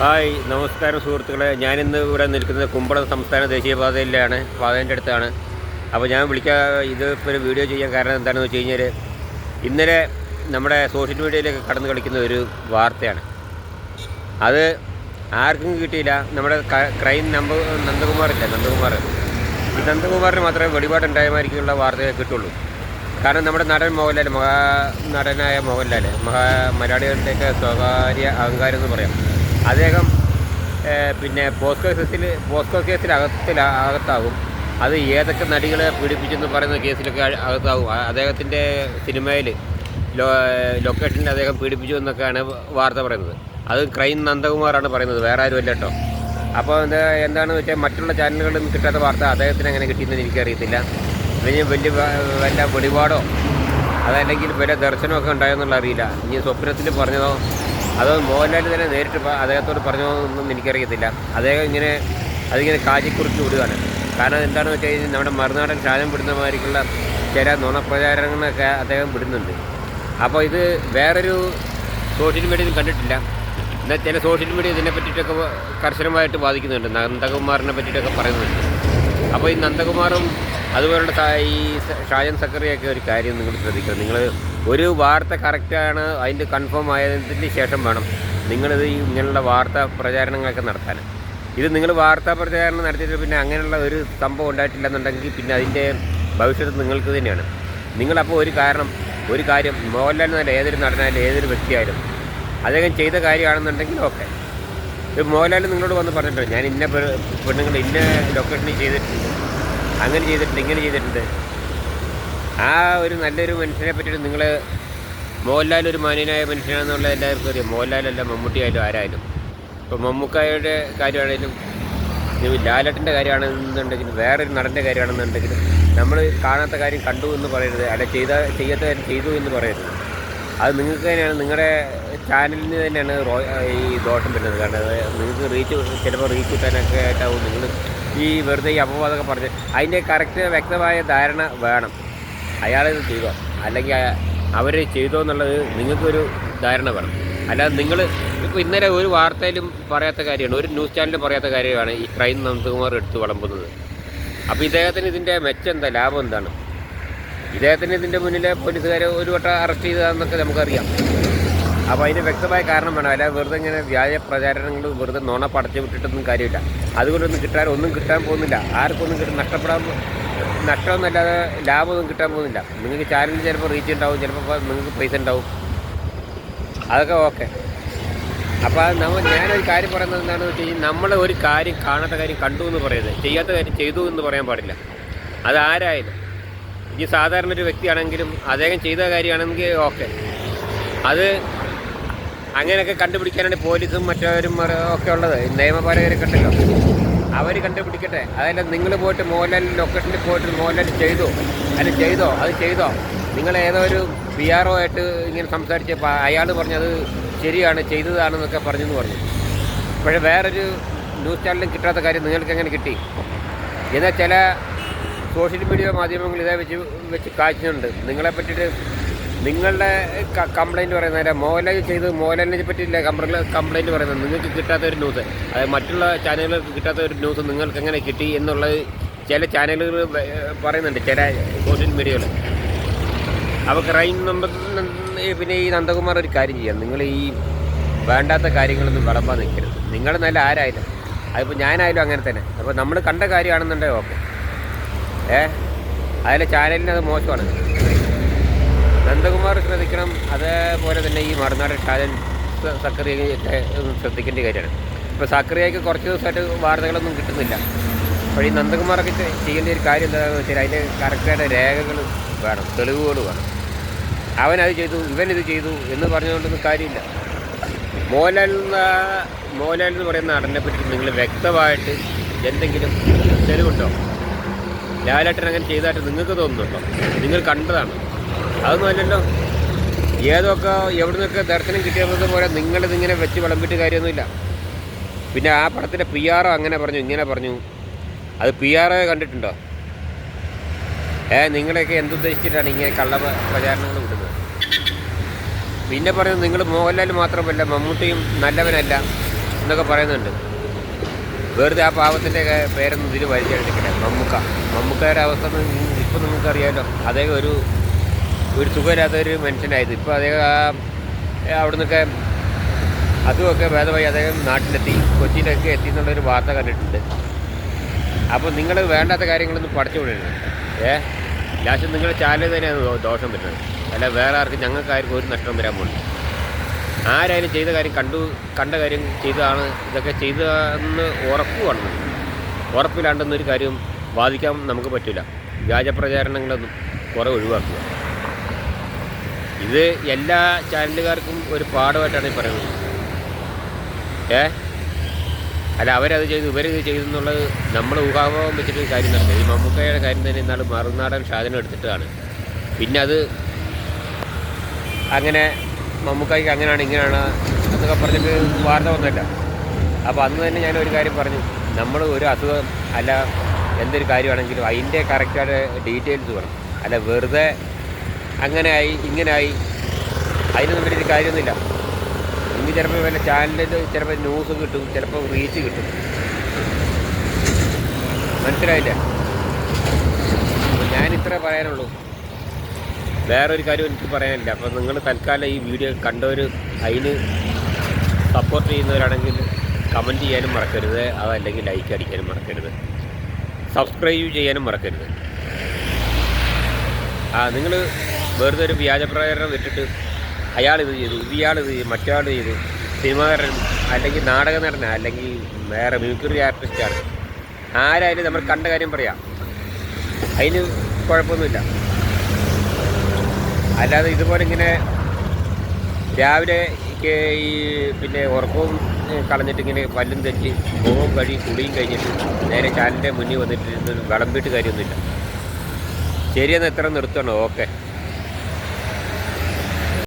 Hi നമസ്കാരം സുഹൃത്തുക്കളെ. ഞാനിന്ന് ഇവിടെ നിൽക്കുന്നത് കുമ്പളം സംസ്ഥാന ദേശീയപാതയിലാണ് പാതേന്റെ അടുത്താണ്. അപ്പോൾ ഞാൻ വിളിക്കാൻ ഇത് ഒരു വീഡിയോ ചെയ്യാൻ കാരണം എന്താണെന്ന് വെച്ച് കഴിഞ്ഞാൽ ഇന്നലെ നമ്മുടെ സോഷ്യൽ മീഡിയയിലേക്ക് കടന്നു കളിക്കുന്ന ഒരു വാർത്തയാണ്. അത് ആർക്കും കിട്ടിയില്ല. നമ്മുടെ ക്രൈം നമ്പർ നന്ദകുമാറില്ല നന്ദകുമാർ? ഈ നന്ദകുമാറിന് മാത്രമേ വെളിപാടുണ്ടായമായിരിക്കുള്ള വാർത്തയെ കിട്ടുള്ളൂ. കാരണം നമ്മുടെ നടൻ മോഹൻലാൽ മഹാ നടനായ മോഹൻലാൽ മഹാ മലയാളികളുടെയൊക്കെ സ്വകാര്യ അഹങ്കാരം എന്ന് പറയാം. അദ്ദേഹം പിന്നെ പോസ്കോ കേസിൽ പോസ്കോ കേസിൽ അകത്തിൽ അകത്താകും. അത് ഏതൊക്കെ നടികളെ പീഡിപ്പിച്ചെന്ന് പറയുന്ന കേസിലൊക്കെ അകത്താകും. അദ്ദേഹത്തിന്റെ സിനിമയിൽ ലോ ലൊക്കേഷനിൽ അദ്ദേഹം പീഡിപ്പിച്ചു എന്നൊക്കെയാണ് വാർത്ത പറയുന്നത്. അത് ക്രൈം നന്ദകുമാറാണ് പറയുന്നത് വേറെ ആരും അല്ല കേട്ടോ. അപ്പോൾ എന്താ എന്താണെന്ന് വെച്ചാൽ മറ്റുള്ള ചാനലുകളിൽ നിന്ന് കിട്ടാത്ത വാർത്ത അദ്ദേഹത്തിന് എങ്ങനെ കിട്ടിയെന്ന് എനിക്കറിയത്തില്ല. വലിയ വ- വല്ല വെളിപാടോ അതല്ലെങ്കിൽ വല്ല ദർശനമൊക്കെ ഉണ്ടായെന്നുള്ള അറിയില്ല. ഇനി സ്വപ്നത്തിൽ പറഞ്ഞതോ അതോ മോഹൻലാൽ തന്നെ നേരിട്ട് അദ്ദേഹത്തോട് പറഞ്ഞോ എന്നൊന്നും എനിക്കറിയത്തില്ല. അദ്ദേഹം ഇങ്ങനെ അതിങ്ങനെ കാജിക്കുറിച്ച് വിടുകയാണ്. കാരണം എന്താണെന്ന് വെച്ച് കഴിഞ്ഞാൽ നമ്മുടെ മറുനാടൻ ശാലം വിടുന്ന മാതിരിക്കുള്ള ചില നുണപ്രചാരങ്ങളൊക്കെ അദ്ദേഹം വിടുന്നുണ്ട്. അപ്പോൾ ഇത് വേറൊരു സോഷ്യൽ മീഡിയയിൽ കണ്ടിട്ടില്ല. എന്നാൽ ചില സോഷ്യൽ മീഡിയ ഇതിനെ പറ്റിയിട്ടൊക്കെ കർശനമായിട്ട് ബാധിക്കുന്നുണ്ട് നന്ദകുമാറിനെ പറ്റിയിട്ടൊക്കെ പറയുന്നുണ്ട്. അപ്പോൾ ഈ നന്ദകുമാറും അതുപോലുള്ള ഈ ഷാജൻ സക്കറിയൊക്കെ ഒരു കാര്യം നിങ്ങൾ ശ്രദ്ധിക്കണം. നിങ്ങൾ ഒരു വാർത്ത കറക്റ്റാണ് അതിന്റെ കൺഫേം ആയതിന് ശേഷം വേണം നിങ്ങളിത് ഇങ്ങനെയുള്ള വാർത്താ പ്രചാരണങ്ങളൊക്കെ നടത്താൻ. ഇത് നിങ്ങൾ വാർത്താ പ്രചാരണം നടത്തിയിട്ട് പിന്നെ അങ്ങനെയുള്ള ഒരു സംഭവം ഉണ്ടായിട്ടില്ലെന്നുണ്ടെങ്കിൽ പിന്നെ അതിന്റെ ഭവിഷ്യത്ത് നിങ്ങൾക്ക് തന്നെയാണ്. നിങ്ങളപ്പോൾ ഒരു കാരണം ഒരു കാര്യം മോഹൻലാൽ എന്നല്ല ഏതൊരു നടനായാലും ഏതൊരു വ്യക്തിയായാലും അദ്ദേഹം ചെയ്ത കാര്യമാണെന്നുണ്ടെങ്കിൽ ഓക്കെ. മോഹൻലാൽ നിങ്ങളോട് വന്ന് പറഞ്ഞിട്ടുണ്ട് ഞാൻ ഇന്ന പെണ്ണുങ്ങൾ ഇന്ന ലൊക്കേഷനിൽ ചെയ്തിട്ടുണ്ട്. അങ്ങനെ ചെയ്തിട്ടുണ്ട് ഇങ്ങനെ ചെയ്തിട്ടുണ്ട്. ആ ഒരു നല്ലൊരു മനുഷ്യനെ പറ്റിയിട്ട് നിങ്ങൾ മോഹൻലാൽ ഒരു മാന്യനായ മനുഷ്യനാണെന്നുള്ള എല്ലാവർക്കും അറിയാം. മോഹൻലാലല്ല മമ്മൂട്ടി ആയാലും ആരായാലും. ഇപ്പോൾ മമ്മൂക്കായുടെ കാര്യമാണെങ്കിലും ലാലട്ടിന്റെ കാര്യമാണെന്നുണ്ടെങ്കിലും വേറൊരു നടന്റെ കാര്യമാണെന്നുണ്ടെങ്കിലും നമ്മൾ കാണാത്ത കാര്യം കണ്ടു എന്ന് പറയരുത്. അല്ല ചെയ്ത ചെയ്യാത്ത കാര്യം ചെയ്തു എന്ന് പറയരുത്. അത് നിങ്ങൾക്ക് തന്നെയാണ്. നിങ്ങളുടെ ചാനലിന് തന്നെയാണ് ഈ ദോഷം വരുന്നത്. കാരണം നിങ്ങൾക്ക് റീച്ച് ചിലപ്പോൾ റീച്ച് കിട്ടാനൊക്കെ ആയിട്ടാവും. നിങ്ങൾ ഈ വെറുതെ ഈ അപവാദമൊക്കെ പറഞ്ഞ് അതിന്റെ കറക്റ്റ് വ്യക്തമായ ധാരണ വേണം. അയാളിത് ചെയ്തോ? അല്ലെങ്കിൽ അവർ ചെയ്തോ എന്നുള്ളത് നിങ്ങൾക്കൊരു ധാരണ വേണം. അല്ലാതെ നിങ്ങൾ ഇപ്പോൾ ഇന്നലെ ഒരു വാർത്തയിലും പറയാത്ത കാര്യമാണ്. ഒരു ന്യൂസ് ചാനലിലും പറയാത്ത കാര്യമാണ് ഈ ക്രൈം നന്ദകുമാർ എടുത്ത് വിളമ്പുന്നത്. അപ്പോൾ ഇദ്ദേഹത്തിന് ഇതിന്റെ മെച്ചം എന്താ? ലാഭം എന്താണ്? ഇദ്ദേഹത്തിന് ഇതിന്റെ മുന്നിലെ പോലീസുകാരെ ഒരു വട്ടം അറസ്റ്റ് ചെയ്തതാണെന്നൊക്കെ നമുക്കറിയാം. അപ്പോൾ അതിന് വ്യക്തമായ കാരണം വേണം. അല്ലാതെ വെറുതെ ഇങ്ങനെ വ്യാജ പ്രചാരണങ്ങൾ വെറുതെ നോണ പടച്ചു വിട്ടിട്ടൊന്നും കാര്യമില്ല. അതുകൊണ്ടൊന്നും കിട്ടാൻ ഒന്നും കിട്ടാൻ പോകുന്നില്ല. ആർക്കൊന്നും കിട്ടും നഷ്ടപ്പെടാൻ നഷ്ടമൊന്നുമല്ലാതെ ലാഭമൊന്നും കിട്ടാൻ പോകുന്നില്ല. നിങ്ങൾക്ക് ചാനലിൽ ചിലപ്പോൾ റീച്ച് ഉണ്ടാവും ചിലപ്പോൾ നിങ്ങൾക്ക് പൈസ ഉണ്ടാവും. അതൊക്കെ ഓക്കെ. അപ്പോൾ നമ്മൾ ഞാനൊരു കാര്യം പറയുന്നത് എന്താണെന്ന് വെച്ച് കഴിഞ്ഞാൽ നമ്മൾ ഒരു കാര്യം കാണാത്ത കാര്യം കണ്ടു എന്ന് പറയരുത്. ചെയ്യാത്ത കാര്യം ചെയ്തു എന്ന് പറയാൻ പാടില്ല. അത് ആരായാലും. ഈ സാധാരണ ഒരു വ്യക്തിയാണെങ്കിലും അദ്ദേഹം ചെയ്ത കാര്യമാണെങ്കിൽ ഓക്കെ. അത് അങ്ങനെയൊക്കെ കണ്ടുപിടിക്കാനാണ് പോലീസും മറ്റവരും ഒക്കെ ഉള്ളത്. നിയമപാലകരൊക്കെ ഉണ്ടല്ലോ അവർ കണ്ടുപിടിക്കട്ടെ. അതല്ല നിങ്ങൾ പോയിട്ട് മോഹൻലാൽ ലൊക്കേഷനിൽ പോയിട്ട് മോഹൻലാൽ ചെയ്തു? അല്ല ചെയ്തോ? അത് ചെയ്തോ? നിങ്ങൾ ഏതോ ഒരു പി ആർ ഒ ആയിട്ട് ഇങ്ങനെ സംസാരിച്ചപ്പോൾ അയാൾ പറഞ്ഞത് ശരിയാണ് ചെയ്തതാണെന്നൊക്കെ പറഞ്ഞെന്ന് പറഞ്ഞു. പക്ഷേ വേറൊരു ന്യൂസ് ചാനലും കിട്ടാത്ത കാര്യം നിങ്ങൾക്ക് എങ്ങനെ കിട്ടി? എന്നാൽ ചില സോഷ്യൽ മീഡിയ മാധ്യമങ്ങൾ ഇതേ വെച്ച് വെച്ച് കാഴ്ചയുണ്ട്. നിങ്ങളെ പറ്റിയിട്ട് നിങ്ങളുടെ കംപ്ലൈന്റ് പറയുന്നത് അല്ല മോഹൻലാൽ ചെയ്ത് മോഹൻലാലിനെ പറ്റിയില്ല കംപ്ലൈന്റ് പറയുന്നത് നിങ്ങൾക്ക് കിട്ടാത്ത ഒരു ന്യൂസ് അതായത് മറ്റുള്ള ചാനലുകൾക്ക് കിട്ടാത്ത ഒരു ന്യൂസ് നിങ്ങൾക്ക് എങ്ങനെ കിട്ടി എന്നുള്ളത് ചില ചാനലുകൾ പറയുന്നുണ്ട് ചില സോഷ്യൽ മീഡിയകൾ അപ്പോൾ ക്രൈം നമ്പർ പിന്നെ ഈ നന്ദകുമാർ ഒരു കാര്യം ചെയ്യാം. നിങ്ങൾ ഈ വേണ്ടാത്ത കാര്യങ്ങളൊന്നും വിളമ്പാൻ നിൽക്കരുത്. നിങ്ങൾ നല്ല ആരായാലും അതിപ്പോൾ ഞാനായാലും അങ്ങനെ തന്നെ. അപ്പോൾ നമ്മൾ കണ്ട കാര്യമാണെന്നുണ്ടെങ്കിൽ ഓക്കെ ഏ? അതിലെ ചാനലിന് അത് മോശമാണ്. നന്ദകുമാർ ശ്രദ്ധിക്കണം. അതേപോലെ തന്നെ ഈ മറുനാട് ഷാജൻ സ- സക്കറിയൊക്കെ ശ്രദ്ധിക്കേണ്ട കാര്യമാണ്. ഇപ്പോൾ സക്കറിയയ്ക്ക് കുറച്ച് ദിവസമായിട്ട് വാർത്തകളൊന്നും കിട്ടുന്നില്ല. അപ്പോൾ ഈ നന്ദകുമാറൊക്കെ ചെയ്യേണ്ട ഒരു കാര്യം എന്താണെന്ന് വെച്ചാൽ അതിന്റെ കറക്റ്റായിട്ട് രേഖകൾ വേണം തെളിവുകൾ വേണം. അവനത് ചെയ്തു ഇവൻ ഇത് ചെയ്തു എന്ന് പറഞ്ഞുകൊണ്ടൊന്നും കാര്യമില്ല. മോഹൻലാൽ മോഹൻലാൽ എന്ന് പറയുന്ന നടനെ പറ്റി നിങ്ങൾ വ്യക്തമായിട്ട് എന്തെങ്കിലും തെളിവുണ്ടോ? ലാലേട്ടൻ അങ്ങനെ ചെയ്തായിട്ട് നിങ്ങൾക്ക് തോന്നുന്നുണ്ടോ? നിങ്ങൾ കണ്ടതാണ്. അതൊന്നും അല്ലല്ലോ ഏതൊക്കെ എവിടെ നിന്നൊക്കെ ദർശനം കിട്ടിയത് പോലെ നിങ്ങളിതിങ്ങനെ വെച്ച് വിളമ്പിട്ട് കാര്യമൊന്നുമില്ല. പിന്നെ ആ പടത്തിന്റെ പി ആർ അങ്ങനെ പറഞ്ഞു ഇങ്ങനെ പറഞ്ഞു. അത് പി ആർ കണ്ടിട്ടുണ്ടോ? ഏ നിങ്ങളെയൊക്കെ എന്തുദ്ദേശിച്ചിട്ടാണ് ഇങ്ങനെ കള്ള പ്രചാരണങ്ങൾ വിടുന്നത്? പിന്നെ പറയുന്നത് നിങ്ങൾ മോഹൻലാൽ മാത്രമല്ല മമ്മൂട്ടിയും നല്ലവനല്ല എന്നൊക്കെ പറയുന്നുണ്ട്. വെറുതെ ആ പാവത്തിന്റെ പേരൊന്നും ഇതിൽ വലിച്ചെടുത്തിക്കട്ടെ മമ്മൂക്ക. മമ്മൂക്കയുടെ അവസ്ഥ ഇപ്പം നിങ്ങൾക്കറിയാമല്ലോ അതേ ഒരു ഒരു സുഖമില്ലാത്തൊരു മനുഷ്യനായത്. ഇപ്പോൾ അദ്ദേഹം ആ അവിടെ നിന്നൊക്കെ അതുമൊക്കെ ഭേദമായി അദ്ദേഹം നാട്ടിലെത്തി കൊച്ചിയിലൊക്കെ എത്തി എന്നുള്ളൊരു വാർത്ത കണ്ടിട്ടുണ്ട്. അപ്പോൾ നിങ്ങൾ വേണ്ടാത്ത കാര്യങ്ങളൊന്നും പഠിച്ചു വിടരുത് ഏ? ലാസ്റ്റ് നിങ്ങൾ ചാനൽ തന്നെയാണ് ദോഷം പറ്റുന്നത് അല്ല വേറെ ആർക്കും ഞങ്ങൾക്ക് ആർക്കും ഒരു നഷ്ടം വരാൻ പോകുന്നു ആരായാലും ചെയ്ത കാര്യം കണ്ടു കണ്ട കാര്യം ചെയ്തതാണ് ഇതൊക്കെ ചെയ്തതെന്ന് ഉറപ്പ് വേണം. ഉറപ്പില്ലാണ്ടെന്നൊരു കാര്യം വാദിക്കാൻ നമുക്ക് പറ്റില്ല വ്യാജപ്രചാരണങ്ങളൊന്നും കുറേ ഒഴിവാക്കുക. ഇത് എല്ലാ ചാനലുകാർക്കും ഒരു പാഠമായിട്ടാണ് ഈ പറയുന്നത്. ഏ? അല്ല അവരത് ചെയ്തു ഇവരത് ചെയ്തു എന്നുള്ളത് നമ്മൾ ഊഹാഭാവം വെച്ചിട്ട് കാര്യം നടക്കുന്നത് ഈ മമ്മൂക്കയുടെ കാര്യം തന്നെ ഇന്നാൾ മറുനാടൻ ഷാജനം എടുത്തിട്ടാണ് പിന്നെ അത് അങ്ങനെ മമ്മൂക്കായ്ക്ക് അങ്ങനെയാണ് ഇങ്ങനെയാണ് എന്നൊക്കെ പറഞ്ഞിട്ട് വാർത്ത വന്നില്ല അപ്പോൾ അന്ന് തന്നെ ഞാൻ ഒരു കാര്യം പറഞ്ഞു. നമ്മൾ ഒരു അസുഖം അല്ല എന്തൊരു കാര്യമാണെങ്കിലും അതിന്റെ കറക്റ്റായിട്ട് ഡീറ്റെയിൽസ് വേണം. അല്ല വെറുതെ അങ്ങനെയായി ഇങ്ങനെയായി അതിനൊന്നും വലിയൊരു കാര്യമൊന്നുമില്ല. ഇനി ചിലപ്പോൾ വല്ല ചാനലിൽ ചിലപ്പോൾ ന്യൂസ് കിട്ടും ചിലപ്പോൾ റീച്ച് കിട്ടും. മനസ്സിലായില്ലേ? ഞാൻ ഇത്ര പറയാനുള്ളൂ. വേറൊരു കാര്യം എനിക്ക് പറയാനില്ല. അപ്പോൾ നിങ്ങൾ തൽക്കാലം ഈ വീഡിയോ കണ്ടവർ അതിന് സപ്പോർട്ട് ചെയ്യുന്നവരാണെങ്കിൽ കമന്റ് ചെയ്യാനും മറക്കരുത്. അതല്ലെങ്കിൽ ലൈക്ക് അടിക്കാനും മറക്കരുത്. സബ്സ്ക്രൈബ് ചെയ്യാനും മറക്കരുത്. ആ നിങ്ങൾ വെറുതെ ഒരു വ്യാജ പ്രചരണം വിട്ടിട്ട് അയാൾ ഇത് ചെയ്തു ഇയാൾ ഇത് ചെയ്തു മറ്റയാൾ ചെയ്തു. സിനിമാകാരൻ അല്ലെങ്കിൽ നാടക നടന അല്ലെങ്കിൽ വേറെ മ്യൂക്കറി ആർട്ടിസ്റ്റാണ് ആരായാലും നമ്മൾ കണ്ട കാര്യം പറയാം. അതിന് കുഴപ്പമൊന്നുമില്ല. അല്ലാതെ ഇതുപോലെ ഇങ്ങനെ രാവിലെ ഈ പിന്നെ ഉറക്കവും കളഞ്ഞിട്ട് ഇങ്ങനെ പല്ലും തെറ്റി മുഖവും കഴി കുളിയും കഴിഞ്ഞിട്ട് നേരെ ചാനലിന്റെ മുന്നിൽ വന്നിട്ട് വിളമ്പിട്ട് കാര്യമൊന്നുമില്ല. ശരിയെന്ന് എത്ര നിർത്തണോ ഓക്കെ.